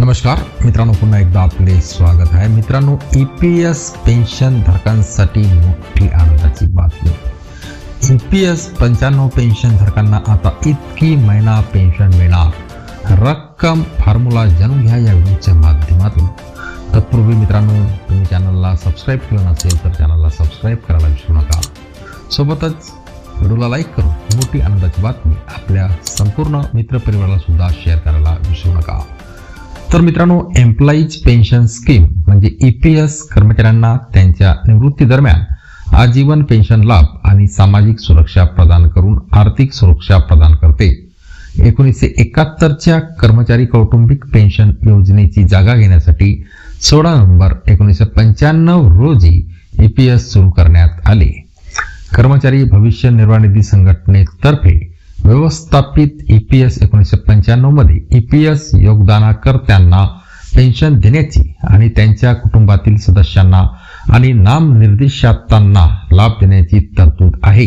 नमस्कार. मित्रांनो पुन्हा एकदा आपले स्वागत आहे. मित्रांनो ई पी एस पेन्शन धारकांसाठी मोठी आनंदाची बातमी. ई पी एस पंच्याण्णव पेन्शन धारकांना आता इतकी महिना पेन्शन मिळणार. रक्कम फॉर्म्युला जाणून घ्या या व्हिडिओच्या माध्यमातून. तत्पूर्वी मित्रांनो तुम्ही चॅनलला सबस्क्राईब केलं नसेल तर चॅनलला सबस्क्राईब करायला विसरू नका. सोबतच व्हिडिओला लाईक करून मोठी आनंदाची बातमी आपल्या संपूर्ण मित्रपरिवाराला सुद्धा शेअर करायला विसरू नका. तर मित्रांनो एम्प्लॉईज पेन्शन स्कीम म्हणजे ई पी एस कर्मचाऱ्यांना त्यांच्या निवृत्ती दरम्यान आजीवन पेन्शन लाभ आणि सामाजिक सुरक्षा प्रदान करून आर्थिक सुरक्षा प्रदान करते. एकोणीसशे एकाहत्तरच्या कर्मचारी कौटुंबिक पेन्शन योजनेची जागा घेण्यासाठी सोळा नोव्हेंबर एकोणीसशे पंच्याण्णव रोजी ई पी एस सुरू करण्यात आले. कर्मचारी भविष्य निर्वाह निधी संघटनेतर्फे व्यवस्थापित E ईपीएस एकोणीसशे पंच्याण्णवमध्ये ईपीएस योगदानाकर्त्यांना पेन्शन देण्याची आणि त्यांच्या कुटुंबातील सदस्यांना आणि नामनिर्देशातांना लाभ देण्याची तरतूद आहे.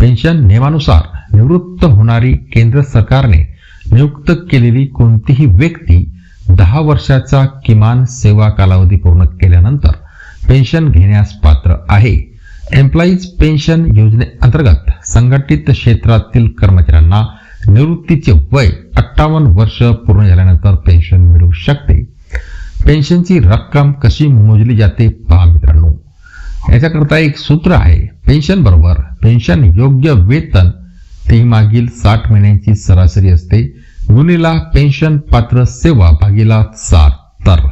पेन्शन नियमानुसार निवृत्त होणारी केंद्र सरकारने नियुक्त केलेली कोणतीही व्यक्ती दहा वर्षाचा किमान सेवा कालावधी पूर्ण केल्यानंतर पेन्शन घेण्यास पात्र आहे. एम्प्लॉईज पेन्शन योजनेअंतर्गत संघटित क्षेत्रातील कर्मचाऱ्यांना निवृत्तीचे वय अठ्ठावन्न वर्ष पूर्ण झाल्यानंतर पेन्शन मिळू शकते. पेन्शनची रक्कम कशी मोजली जाते पहा मित्रांनो. याच्याकरता एक सूत्र आहे. पेन्शन बरोबर पेन्शन योग्य वेतन ते मागील साठ महिन्यांची सरासरी असते. गुणीला पेन्शन पात्र सेवा भागीला सात तर.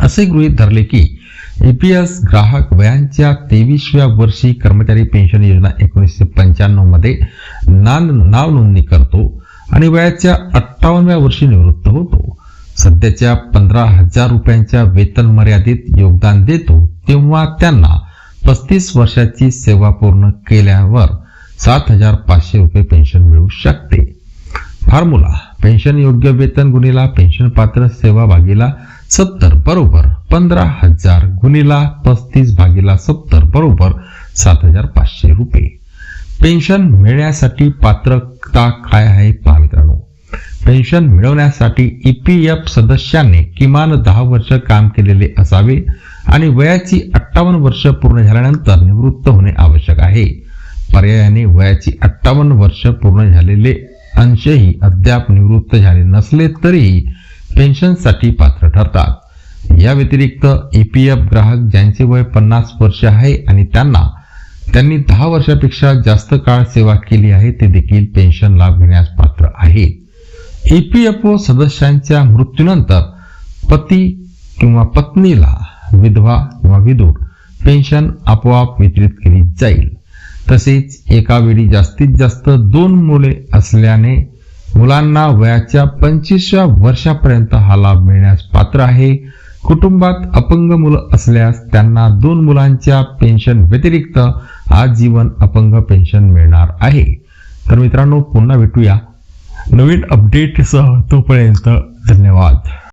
असे गृहीत धरले की एपीएस ग्राहक वयांच्या तेवीसव्या वर्षी कर्मचारी पेन्शन योजना एकोणीसशे पंच्याण्णवमध्ये नाव नोंदणी करतो आणि वयाच्या अठ्ठावन्नव्या वर्षी निवृत्त होतो. सध्याच्या पंधरा हजार रुपयांच्या वेतन मर्यादित योगदान देतो तेव्हा त्यांना पस्तीस वर्षाची सेवा पूर्ण केल्यावर सात हजार पाचशे रुपये पेन्शन मिळू शकते. फॉर्म्युला पेन्शन योग्य वेतन गुणीला पेन्शन पात्र सेवा भागीला सत्तर बरोबर. पंधरा हजार गुणीला पस्तीस भागीला सत्तर बरोबर सात हजार पाचशे रुपये. पेन्शन मिळण्यासाठी पात्रता काय आहे पहा मित्रांनो पेन्शन मिळवण्यासाठी ई पी एफ सदस्याने किमान दहा वर्ष काम केलेले असावे आणि वयाची अठ्ठावन्न वर्ष पूर्ण झाल्यानंतर निवृत्त होणे आवश्यक आहे. पर्यायाने वयाची अठ्ठावन्न वर्ष पूर्ण झालेले अंशही अद्याप निवृत्त झाले नसले तरीही पेन्शनसाठी पात्र ठरतात. या व्यतिरिक्त ई पी एफ ग्राहक ज्यांचे वय पन्नास वर्ष आहे आणि त्यांना त्यांनी दहा वर्षापेक्षा जास्त काळ सेवा केली आहे ते देखील पेन्शन लाभ घेण्यास पात्र आहेत ई पी एफ ओ सदस्यांच्या मृत्यूनंतर पती किंवा पत्नीला विधवा किंवा विधूर पेन्शन आपोआप वितरित केली जाईल. तसेच एका वेळी जास्तीत जास्त दोन मुले असल्याने मुलांना वयाच्या पंचवीसव्या वर्षापर्यंत हा लाभ मिळण्यास पात्र आहे. कुटुंबात अपंग मुलं असल्यास त्यांना दोन मुलांच्या पेन्शन व्यतिरिक्त आजीवन अपंग पेन्शन मिळणार आहे. तर मित्रांनो पुन्हा भेटूया नवीन अपडेटसह तोपर्यंत धन्यवाद.